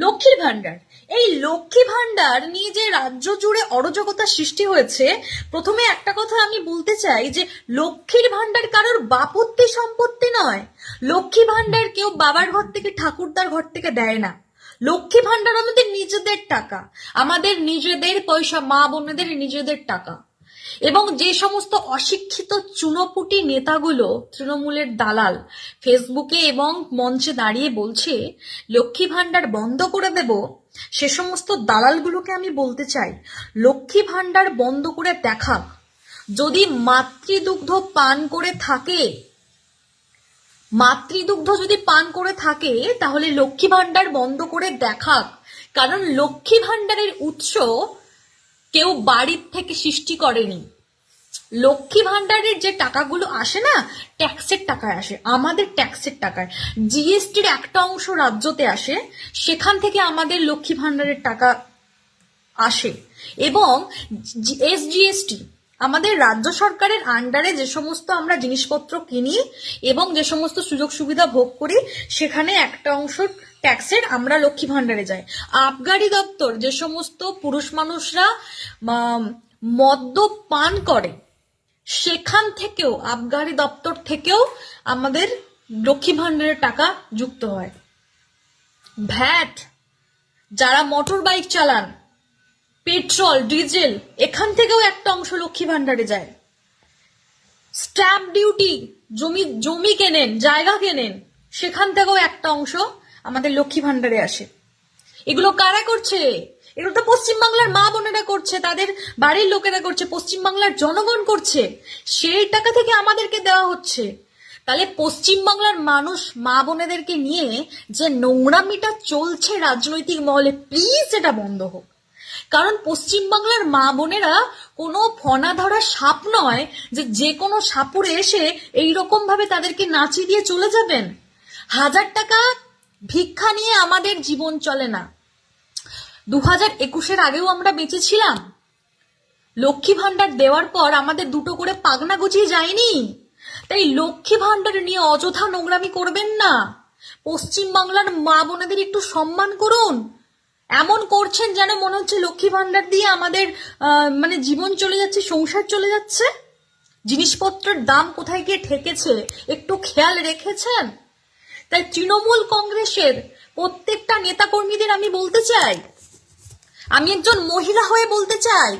লক্ষ্মীর ভান্ডার এই লক্ষ্মী ভান্ডার নিয়ে যে রাজ্য জুড়ে অরাজকতা সৃষ্টি হয়েছে, প্রথমে একটা কথা আমি বলতে চাই যে, লক্ষ্মীর ভান্ডার কারোর বাপত্তি সম্পত্তি নয়। লক্ষ্মী ভান্ডার কেউ বাবার ঘর থেকে ঠাকুরদার ঘর থেকে দেয় না। লক্ষ্মী ভান্ডার আমাদের নিজেদের টাকা। আমাদের নিজেদের পয়সা, মা বোনেদের নিজেদের টাকা। এবং যে সমস্ত অশিক্ষিত চুনোপুটি নেতাগুলো তৃণমূলের দালাল ফেসবুকে এবং মঞ্চে দাঁড়িয়ে বলছে, লক্ষ্মী ভাণ্ডার বন্ধ করে দেব? সে সমস্ত দালালগুলোকে আমি বলতে চাই, লক্ষ্মী ভান্ডার বন্ধ করে দেখা যদি মাতৃদুগ্ধ পান করে থাকে, মাতৃদুগ্ধ যদি পান করে থাকে, তাহলে লক্ষ্মী ভান্ডার বন্ধ করে দেখাক। কারণ লক্ষ্মী ভাণ্ডারের উৎস কেউ বাড়ির থেকে সৃষ্টি করেনি। লক্ষ্মী ভাণ্ডারের যে টাকাগুলো আসে না, ট্যাক্সের টাকায় আসে, আমাদের ট্যাক্সের টাকায়। জিএসটির একটা অংশ রাজ্যতে আসে, সেখান থেকে আমাদের লক্ষ্মী ভান্ডারের টাকা আসে। এবং এস এসজিএসটি আমাদের রাজ্য সরকারের আন্ডারে যে সমস্ত আমরা জিনিসপত্র কিনি এবং যে সমস্ত সুযোগ সুবিধা ভোগ করি, সেখানে একটা অংশ ট্যাক্সের আমরা লক্ষ্মী ভান্ডারে যাই। আবগারি দপ্তর যে সমস্ত পুরুষ মানুষরা মদ্য পান করে, সেখান থেকেও, আবগারি দপ্তর থেকেও আমাদের লক্ষ্মী ভান্ডারের টাকা যুক্ত হয়। ভ্যাট, যারা মোটর বাইক চালান পেট্রোল, ডিজেল, এখান থেকেও একটা অংশ লক্ষ্মী ভান্ডারে যায়। স্ট্যাম্প ডিউটি, জমি জমি কেনেন, জায়গা কেনেন, সেখান থেকেও একটা অংশ আমাদের লক্ষ্মী ভান্ডারে আসে। এগুলো কারা করছে? এগুলো তো পশ্চিমবাংলার মা বোনেরা করছে, তাদের বাড়ির লোকেরা করছে, পশ্চিমবাংলার জনগণ করছে। সেই টাকা থেকে আমাদেরকে দেওয়া হচ্ছে। তাহলে পশ্চিমবাংলার মানুষ, মা বোনেদেরকে নিয়ে যে নোংরামিটা চলছে রাজনৈতিক মহলে প্লিজ এটা বন্ধ হোক। কারণ পশ্চিমবাংলার মা বোনেরা কোনো ফনা ধরা সাপ নয় যে যে কোনো সাপুরে এসে এইরকম ভাবে তাদেরকে নাচিয়ে দিয়ে চলে যাবেন। হাজার টাকা ভিক্ষা নিয়ে আমাদের জীবন চলে না। দু হাজার একুশের আগেও আমরা বেঁচে ছিলাম লক্ষ্মী ভান্ডার দেওয়ার পর আমাদের দুটো করে পাগনা গুছিয়ে যায়নি। তাই লক্ষ্মী ভান্ডার নিয়ে অযথা নোংরামি করবেন না। পশ্চিম বাংলার মা বোনেদের একটু সম্মান করুন। এমন করছেন যেন মনে হচ্ছে লক্ষ্মী ভান্ডার দিয়ে আমাদের মানে জীবন চলে যাচ্ছে, সংসার চলে যাচ্ছে? জিনিসপত্রের দাম কোথায় গিয়ে ঠেকেছে? একটু খেয়াল রেখেছেন? তাই তৃণমূল কংগ্রেসের প্রত্যেকটা নেতাকর্মীদের আমি বলতে চাই, আমি একজন মহিলা হয়ে বলতে চাই,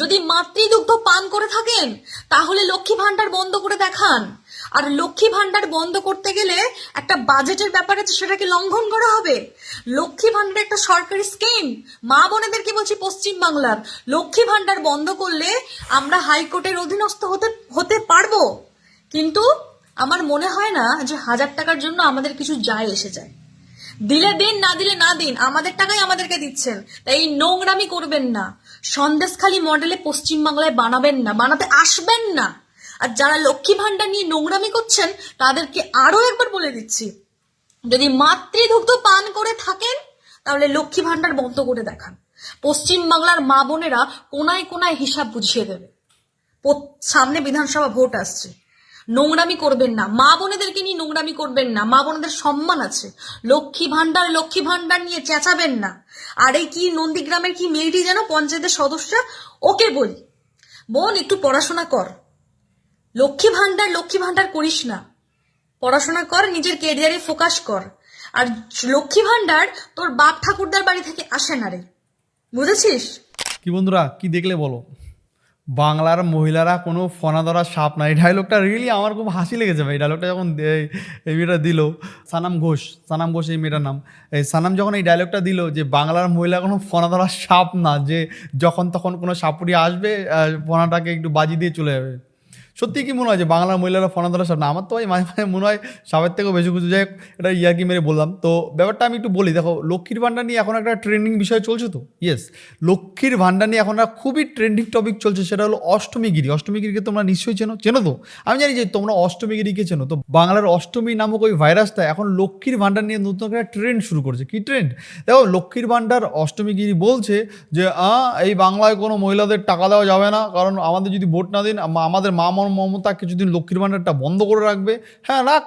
যদি মাতৃদুগ্ধ পান করে থাকেন, তাহলে লক্ষ্মী ভান্ডার বন্ধ করে দেখান। আর লক্ষ্মী ভান্ডার বন্ধ করতে গেলে একটা বাজেটের ব্যাপার আছে, সেটাকে লঙ্ঘন করা হবে। লক্ষ্মী ভান্ডার একটা সরকারি স্কিম। মা বোনেদেরকে বলছি পশ্চিম বাংলার লক্ষ্মী ভান্ডার বন্ধ করলে আমরা হাইকোর্টের অধীনস্থ হতে হতে পারব। কিন্তু আমার মনে হয় না যে হাজার টাকার জন্য আমাদের কিছু যায় এসে যায়। দিলে দিন, না দিলে না দিন, আমাদের টাকাই আমাদেরকে দিচ্ছেন। তাই এই নোংরামি করবেন না। সন্দেশখালী মডেলে পশ্চিমবাংলায় বানাবেন না, বানাতে আসবেন না। আর যারা লক্ষ্মী ভান্ডার নিয়ে নোংরামি করছেন, তাদেরকে আরও একবার বলে দিচ্ছি, যদি মাতৃদুগ্ধ পান করে থাকেন, তাহলে লক্ষ্মী ভান্ডার বন্ধ করে দেখান। পশ্চিম বাংলার মা বোনেরা কোনায় কোনায় হিসাব বুঝিয়ে দেবে। সামনে বিধানসভা ভোট আসছে। নোংরামি করবেন না। মা বোনেদেরকে নিয়ে নোংরামি করবেন না। মা বোনেদের সম্মান আছে। লক্ষ্মী ভান্ডার লক্ষ্মী ভান্ডার নিয়ে চেঁচাবেন না। আর এই কি নন্দীগ্রামের কি মেয়েটি যেন পঞ্চায়েতের সদস্য? ওকে বলি। বোন, একটু পড়াশোনা কর। লক্ষ্মী ভান্ডার লক্ষ্মী ভান্ডার করিস না। পড়াশোনা কর, নিজের কেরিয়ারে ফোকাস কর। আর লক্ষ্মী ভান্ডার তোর বাপ ঠাকুরদার বাড়ি থেকে আসে না রে। বুঝেছিস? কি বন্ধুরা, কি দেখলে বলো? বাংলার মহিলারা কোনো ফনা ধরা সাপ না। এই ডায়লগটা রিয়েলি আমার খুব হাসি লেগেছে ভাই। এই ডায়লগটা যখন এই মেয়েটা দিল, সানাম ঘোষ সানাম ঘোষ এই মেয়েটার নাম। এই সানাম যখন এই ডায়লগটা দিল যে বাংলার মহিলা কোনো ফনা ধরা সাপ না, যে যখন তখন কোনো সাপুরি আসবে ফনাটাকে একটু বাজি দিয়ে চলে যাবে। সত্যি কি মনে হয় যে বাংলার মহিলারা ফোনা ধরা সাপ না? আমার তো ভাই মাঝে মাঝে মনে হয় সাপের থেকেও বেশি কিছু যাই এটা ইয়ার্কি মেরে বললাম। তো ব্যাপারটা আমি একটু বলি, দেখো, লক্ষ্মীর ভাণ্ডার নিয়ে এখন একটা ট্রেন্ডিং বিষয় চলছে তো? ইয়েস লক্ষ্মীর ভাণ্ডার নিয়ে এখন একটা খুবই ট্রেন্ডিং টপিক চলছে, সেটা হলো অষ্টমীগিরি। অষ্টমীগিরিকে তোমরা নিশ্চয়ই চেনো? চেনো তো? আমি জানি যে তোমরা অষ্টমীগিরিকে চেনো। তো বাংলার অষ্টমী নামক ওই ভাইরাসটা এখন লক্ষ্মীর ভাণ্ডার নিয়ে নতুন একটা ট্রেন্ড শুরু করেছে। কি ট্রেন্ড দেখো, লক্ষ্মীর ভাণ্ডার অষ্টমীগিরি বলছে যে এই বাংলায় কোনো মহিলাদের টাকা দেওয়া যাবে না। কারণ আমাদের যদি ভোট না দিন, আম- আমাদের মা মম- মমতা কিছুদিন লক্ষ্মীর ভাণ্ডারটা বন্ধ করে রাখবে হ্যাঁ রাখ।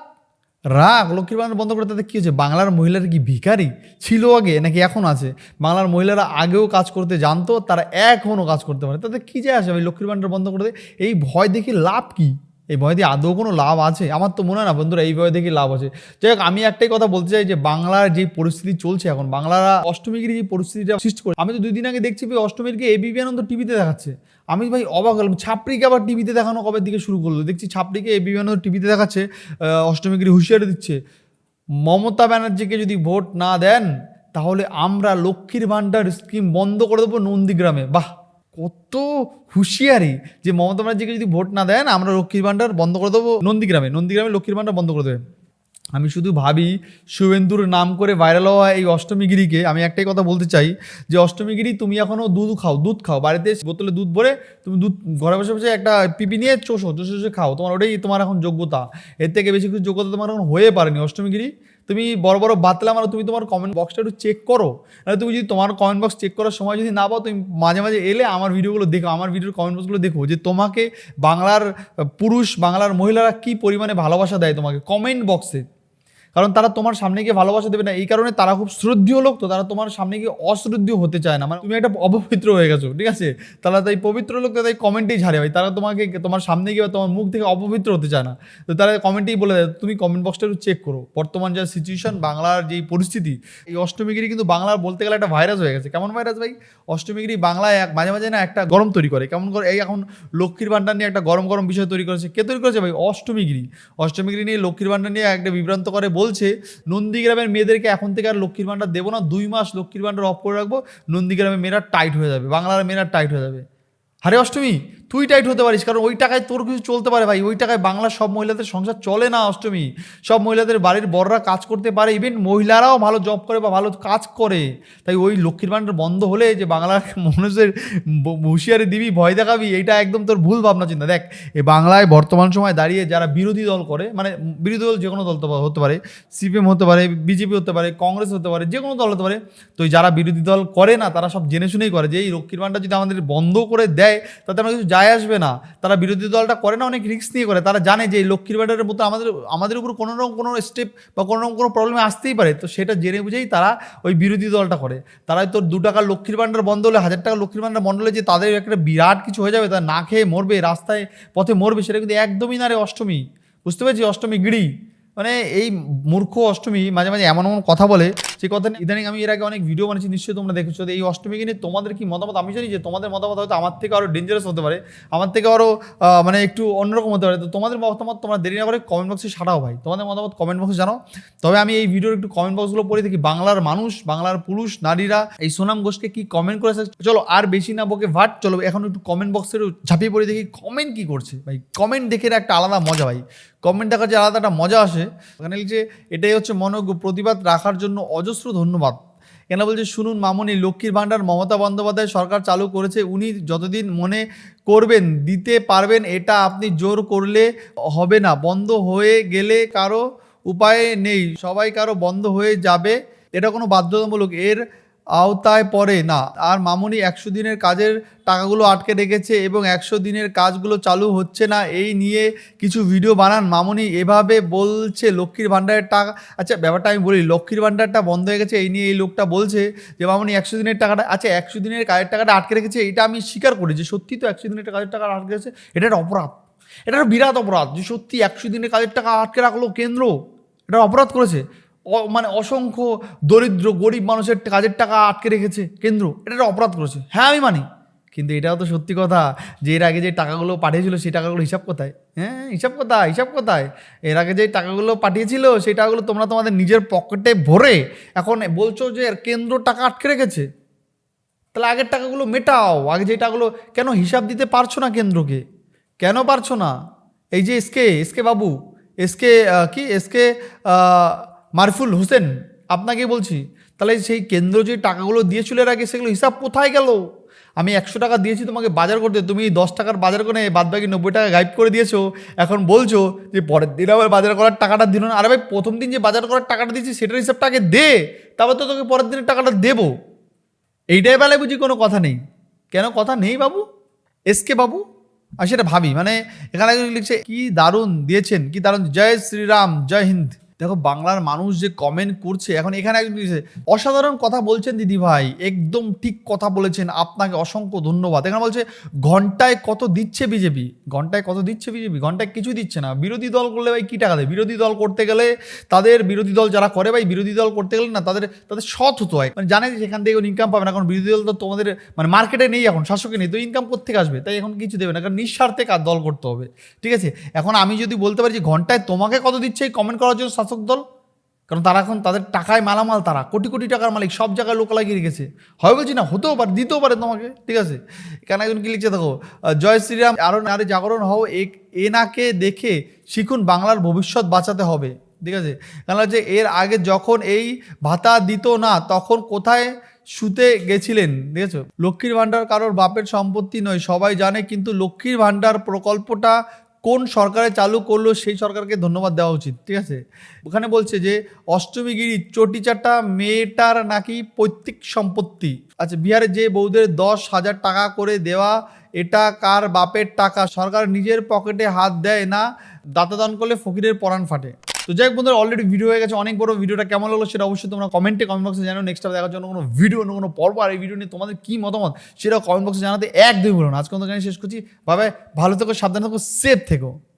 রাখ, লক্ষ্মীর ভাণ্ডার বন্ধ করে, তাতে কী হচ্ছে বাংলার মহিলারা কি ভিখারি? ছিল আগে, নাকি এখন আছে? বাংলার মহিলারা আগেও কাজ করতে জানতো, তারা এখনও কাজ করতে পারে। তাতে কী যায় আসে? ভাই লক্ষ্মীর ভাণ্ডার বন্ধ করে এই ভয় দেখি লাভ কি? এই ভয় দিয়ে আদৌ কোনো লাভ আছে? আমার তো মনে হয় না বন্ধুরা, এই ভয় দেখে লাভ আছে। যাই হোক, আমি একটাই কথা বলতে চাই যে, বাংলার যে পরিস্থিতি চলছে এখন, বাংলারা অষ্টমীগিরি যে পরিস্থিতিটা সৃষ্টি করে, আমি তো দুই দিন আগে দেখছি ভাই অষ্টমীরকে এবিপি আনন্দ টিভিতে দেখাচ্ছে। আমি ভাই অবাক হলাম, ছাপড়িকে আবার টিভিতে দেখানো কবে দিকে শুরু করল? দেখছি ছাপড়িকে এবিপি আনন্দ টিভিতে দেখাচ্ছে অষ্টমীগিরি হুঁশিয়ারি দিচ্ছে। মমতা ব্যানার্জিকে যদি ভোট না দেন, তাহলে আমরা লক্ষ্মীর ভাণ্ডার স্কিম বন্ধ করে দেবো নন্দীগ্রামে। বাহ! কত হুঁশিয়ারি যে মমতা ব্যানার্জিকে যদি ভোট না দেন আমরা লক্ষ্মীর ভাণ্ডার বন্ধ করে দেবো নন্দীগ্রামে। নন্দীগ্রামে লক্ষ্মীর ভাণ্ডার বন্ধ করে দেবে। আমি শুধু ভাবি, শুভেন্দুর নাম করে ভাইরাল হওয়া এই অষ্টমীগিরিকে, আমি একটাই কথা বলতে চাই যে অষ্টমীগিরি তুমি এখনও দুধ খাও দুধ খাও। বাড়িতে বোতলে দুধ ভরে তুমি দুধ, ঘরে বসে বসে একটা পিপি নিয়ে চোষো, চষে চষে খাও। তোমার ওটাই তোমার এখন যোগ্যতা। এর থেকে বেশি কিছু যোগ্যতা তোমার এখন হয়ে পারেনি অষ্টমীগিরি। তুমি বড় বড় বাতলা মারো, তুমি তোমার কমেন্ট বক্সটা একটু চেক করো। নাহলে তুমি যদি তোমার কমেন্ট বক্স চেক করার সময় যদি না পাও, তুমি মাঝে মাঝে এলে আমার ভিডিওগুলো দেখো, আমার ভিডিওর কমেন্ট বক্সগুলো দেখো যে তোমাকে বাংলার পুরুষ, বাংলার মহিলারা কি পরিমাণে ভালোবাসা দেয় তোমাকে। কমেন্ট বক্সে কারণ তারা তোমার সামনে গিয়ে ভালোবাসা দেবে না। এই কারণে তারা খুব শ্রদ্ধীয় লোক তো, তারা তোমার সামনে গিয়ে অশ্রদ্ধীয় হতে চায় না। মানে তুমি একটা অপবিত্র হয়ে গেছো, ঠিক আছে? তারা তাই পবিত্র লোক তাই কমেন্টেই ছাড়ে ভাই। তারা তোমাকে, তোমার সামনে গিয়ে তোমার মুখ থেকে অপবিত্র হতে চায় না। তো তারা কমেন্টেই বলে দেয়, তুমি কমেন্ট বক্সটা একটু চেক করো। বর্তমান যা সিচুয়েশন বাংলার যেই পরিস্থিতি, এই অষ্টমীগিরি কিন্তু বাংলার বলতে গেলে একটা ভাইরাস হয়ে গেছে। কেমন ভাইরাস ভাই? অষ্টমীগিরি বাংলায় এক, মাঝে মাঝে না একটা গরম তৈরি করে। কেমন করে? এই এখন লক্ষ্মীর ভাণ্ডার নিয়ে একটা গরম গরম বিষয় তৈরি করেছে। কে তৈরি করেছে ভাই? অষ্টমীগিরি। অষ্টমীগিরি নিয়ে লক্ষ্মীর ভাণ্ডার নিয়ে একটা বিভ্রান্ত করে বলছে, নন্দীগ্রামের মেয়েদেরকে এখন থেকে আর লক্ষ্মীর ভাণ্ডার দেবো না, দুই মাস লক্ষ্মীর ভাণ্ডার অফ করে রাখব, নন্দীগ্রামের মেয়েরা টাইট হয়ে যাবে, বাংলার মেয়েরা টাইট হয়ে যাবে। আরে অষ্টমী, তুই টাইট হতে পারিস, কারণ ওই টাকায় তোর কিছু চলতে পারে ভাই। ওই টাকায় বাংলার সব মহিলাদের সংসার চলে না অষ্টমী। সব মহিলাদের বাড়ির বড়রা কাজ করতে পারে ইভেন মহিলারাও ভালো জব করে বা ভালো কাজ করে। তাই ওই লক্ষ্মীর ভাণ্ডার বন্ধ হলে যে বাংলার মানুষের হুঁশিয়ারি দিবি, ভয় দেখাবি, এইটা একদম তোর ভুল ভাবনা চিন্তা। দেখ এই বাংলায় বর্তমান সময় দাঁড়িয়ে যারা বিরোধী দল করে মানে বিরোধী দল যে কোনো দল হতে পারে সিপিএম হতে পারে বিজেপি হতে পারে কংগ্রেস হতে পারে যে কোনো দল হতে পারে, তো যারা বিরোধী দল করে না, তারা সব জেনে শুনেই করে যে এই লক্ষ্মীর ভাণ্ডার যদি আমাদের বন্ধ করে দেয় তাতে আমার কিছু যায় আসবে না। তারা বিরোধী দলটা করে না, অনেক রিস্ক নিয়ে করে। তারা জানে যে লক্ষ্মীর ভাণ্ডারের মতো আমাদের আমাদের উপর কোনো রকম কোনো স্টেপ বা কোনো রকম কোনো প্রবলেম আসতেই পারে। তো সেটা জেনে বুঝেই তারা ওই বিরোধী দলটা করে। তোর দু টাকার লক্ষ্মীর ভাণ্ডার বন্ধ হলে, হাজার টাকা লক্ষ্মীর ভাণ্ডার বন্ধ হলে যে তাদের একটা বিরাট কিছু হয়ে যাবে, তারা না খেয়ে মরবে, রাস্তায় পথে মরবে, সেটা কিন্তু একদমই না রে অষ্টমী। বুঝতে পেরেছি অষ্টমী গিরি। মানে এই মূর্খ অষ্টমী মাঝে মাঝে এমন এমন কথা বলে, সেই কথা ইদানিং আমি এর আগে অনেক ভিডিও বানিয়েছি, নিশ্চয়ই তোমরা দেখেছ এই অষ্টমীকে নিয়ে তোমাদের কি মতামত? আমি জানি যে তোমাদের মতামত হয়তো আমার থেকে আরও ডেঞ্জারাস হতে পারে, আমার থেকে আরও মানে একটু অন্যরকম হতে পারে। তো তোমাদের মতামত তোমরা দেরি না করে কমেন্ট বক্সে সাটাও ভাই। তোমাদের মতামত কমেন্ট বক্সে জানাও। তবে আমি এই ভিডিওর একটু কমেন্ট বক্সগুলো পড়ে দেখি। বাংলার মানুষ, বাংলার পুরুষ, নারীরা এই সোনাম ঘোষকে কি কমেন্ট করেছে? চলো আর বেশি না বকে ভাট, চলো এখন একটু কমেন্ট বক্সেরও ঝাঁপিয়ে পড়ে দেখি কমেন্ট কি করছে। ভাই কমেন্ট দেখে একটা আলাদা মজা ভাই। কমেন্ট দেখার যে আলাদা একটা মজা আসে, ওখানে লিখছে এটাই হচ্ছে মনোজ্ঞ প্রতিবাদ রাখার জন্য অজস্র ধন্যবাদ। কেন বলছে, শুনুন মামনি, লক্ষ্মীর ভাণ্ডার মমতা বন্দ্যোপাধ্যায় সরকার চালু করেছে, উনি যতদিন মনে করবেন, দিতে পারবেন, এটা আপনি জোর করলে হবে না। বন্ধ হয়ে গেলে কারও উপায় নেই, সবাই কারও বন্ধ হয়ে যাবে, এটা কোনো বাধ্যতামূলক। এর আওতায় পড়ে না। আর মামুনি একশো দিনের কাজের টাকাগুলো আটকে রেখেছে এবং একশো দিনের কাজগুলো চালু হচ্ছে না। এই নিয়ে কিছু ভিডিও বানান। মামুনি এভাবে বলছে, লক্ষ্মীর ভাণ্ডারের টাকা আচ্ছা ব্যাপারটা আমি বলি, লক্ষ্মীর ভাণ্ডারটা বন্ধ হয়ে গেছে এই নিয়ে এই লোকটা বলছে যে, মামুনি একশো দিনের টাকাটা আচ্ছা একশো দিনের কাজের টাকাটা আটকে রেখেছে, এটা আমি স্বীকার করি যে, সত্যি তো একশো দিনের কাজের টাকা আটকে গেছে এটা অপরাধ। এটা বিরাট অপরাধ যে, সত্যি একশো দিনের কাজের টাকা আটকে রাখল কেন্দ্র। এটা অপরাধ করেছে। মানে অসংখ্য দরিদ্র, গরিব মানুষের কাজের টাকা আটকে রেখেছে কেন্দ্র। এটা অপরাধ করেছে। হ্যাঁ আমি মানি। কিন্তু এটাও তো সত্যি কথা যে এর আগে যে টাকাগুলো পাঠিয়েছিল, সেই টাকাগুলো হিসাব কোথায়? হ্যাঁ হিসাব কোথায়? হিসাব কোথায়? এর আগে যে টাকাগুলো পাঠিয়েছিল, সেই টাকাগুলো তোমরা তোমাদের নিজের পকেটে ভরে এখন বলছো যে কেন্দ্র টাকা আটকে রেখেছে। তাহলে আগের টাকাগুলো মেটাও। আগে যে টাকাগুলো কেন হিসাব দিতে পারছ না কেন্দ্রকে? কেন পারছ না? এই যে এসকে এসকে বাবু এসকে কি এসকে মারফুল হোসেন আপনাকে বলছি, তাহলে সেই কেন্দ্র যে টাকাগুলো দিয়েছিল এর আগে সেগুলো হিসাব কোথায় গেল? আমি একশো টাকা দিয়েছি তোমাকে বাজার করতে, তুমি দশ টাকার বাজার করে বাদ বাকি নব্বই টাকা গাইড করে দিয়েছ। এখন বলছো যে পরের দিন আবার বাজার করার টাকাটা দিল না। আরে ভাই, প্রথম দিন যে বাজার করার টাকাটা দিয়েছি সেটার হিসাবটা আগে দে, তারপর তো তোকে পরের দিনের টাকাটা দেবো। এইটাই বেলায় বুঝি কোনো কথা নেই। কেন কথা নেই বাবু? এসকে বাবু? আমি সেটা ভাবি মানে এখানে লিখছে, কি দারুণ দিয়েছেন, কি দারুণ, জয় শ্রীরাম, জয় হিন্দ। দেখো বাংলার মানুষ যে কমেন্ট করছে, এখন এখানে একজন অসাধারণ কথা বলছেন দিদি ভাই, একদম ঠিক কথা বলেছেন, আপনাকে অসংখ্য ধন্যবাদ। এখানে বলছে, ঘন্টায় কত দিচ্ছে বিজেপি? ঘন্টায় কত দিচ্ছে বিজেপি? ঘন্টায় কিছু দিচ্ছে না। বিরোধী দল করলে ভাই কী টাকা দেয়? বিরোধী দল করতে গেলে তাদের বিরোধী দল যারা করে ভাই, বিরোধী দল করতে গেলে না তাদের তাদের সৎ হতে হয়। মানে জানে যে সেখান থেকে ইনকাম পাবে না, কারণ বিরোধী দল তো তোমাদের মানে মার্কেটে নেই এখন শাসকে নেই, তো ইনকাম কোথেকে আসবে? তাই এখন কিছু দেবে না, কারণ নিঃস্বার্থে কাজ দল করতে হবে। ঠিক আছে? এখন আমি যদি বলতে পারি যে ঘন্টায় তোমাকে কত দিচ্ছে, এই কমেন্ট করার জন্য শাসক দল? কারণ তারা এখন তাদের টাকায় মালামাল তারা, কোটি কোটি টাকার মালিক, সব জায়গায় লোক লাগিয়ে রেখেছে হয় বলছি না, হতেও পারে, দিতেও পারে তোমাকে, ঠিক আছে? এখানে একজন কি লিখছে দেখো জয় শ্রীরাম, আরও নারী জাগরণ হও এক এনাকে দেখে শিখুন বাংলার ভবিষ্যৎ বাঁচাতে হবে, ঠিক আছে? কারণ হচ্ছে এর আগে যখন এই ভাতা দিত না, তখন কোথায় শুতে গেছিলেন, ঠিক আছে? লক্ষ্মীর ভাণ্ডার কারোর বাপের সম্পত্তি নয়, সবাই জানে, কিন্তু লক্ষ্মীর ভাণ্ডার প্রকল্পটা কোন সরকারে চালু করল সেই সরকারকে ধন্যবাদ দেওয়া উচিত, ঠিক আছে? ওখানে বলছে যে, অষ্টমীগিরি চটিচাটা মেয়েটার নাকি পৈতৃক সম্পত্তি? আচ্ছা বিহারে যে বৌদের দশ হাজার টাকা করে দেওয়া, এটা কার বাপের টাকা? সরকার নিজের পকেটে হাত দেয় না দাতাদান করলে ফকিরের পরাণ ফাটে। তো যাই হোক বন্ধুরা অলরেডি ভিডিও হয়ে গেছে। অনেক বড় ভিডিওটা কেমন লাগল সেটা অবশ্যই তোমরা কমেন্টে কমেন্ট বক্সে জানো নেক্সট দেখার জন্য কোনো ভিডিও অন্য কোনো পর্ব, আর এই ভিডিও নিয়ে তোমাদের কী মতামত সেটা কমেন্ট বক্সে জানাতে একদমই ভুলো না। আজকে তো শেষ করছি। ভাবে ভালো থেকো, সাবধান থেকো সেফ থেকো।